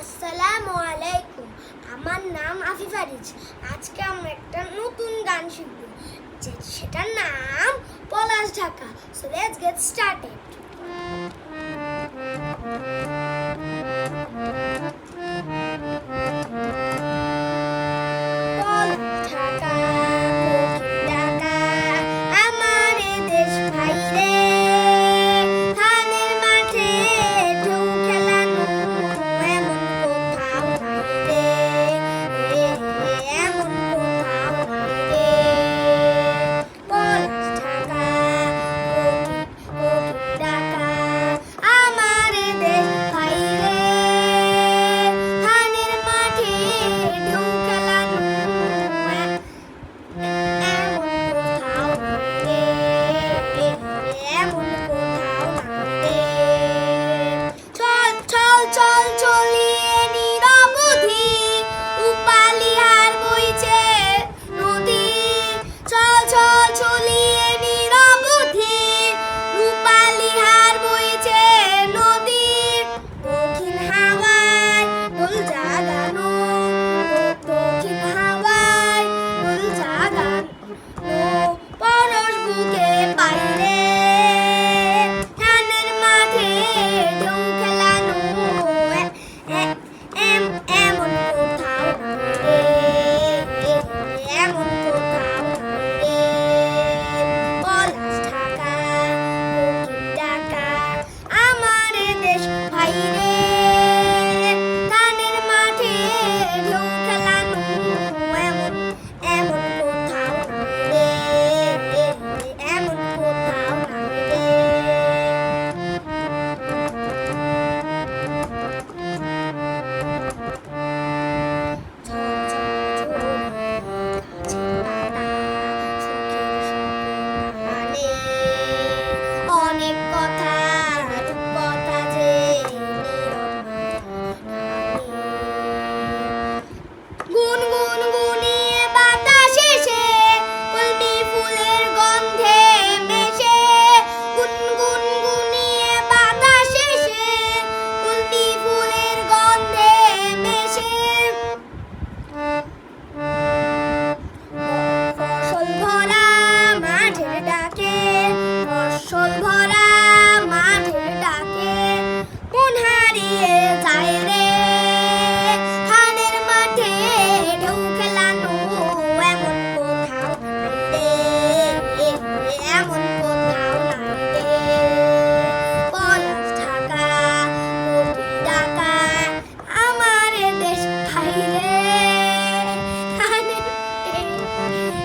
আসসালামু আলাইকুম। আমার নাম আফিফারিজ আজকে আমরা একটা নতুন গান শিখব। সেটার নাম Palash Dhaka. So let's get started Dhaka, আমার দেশ ভাইরে।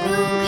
Guru.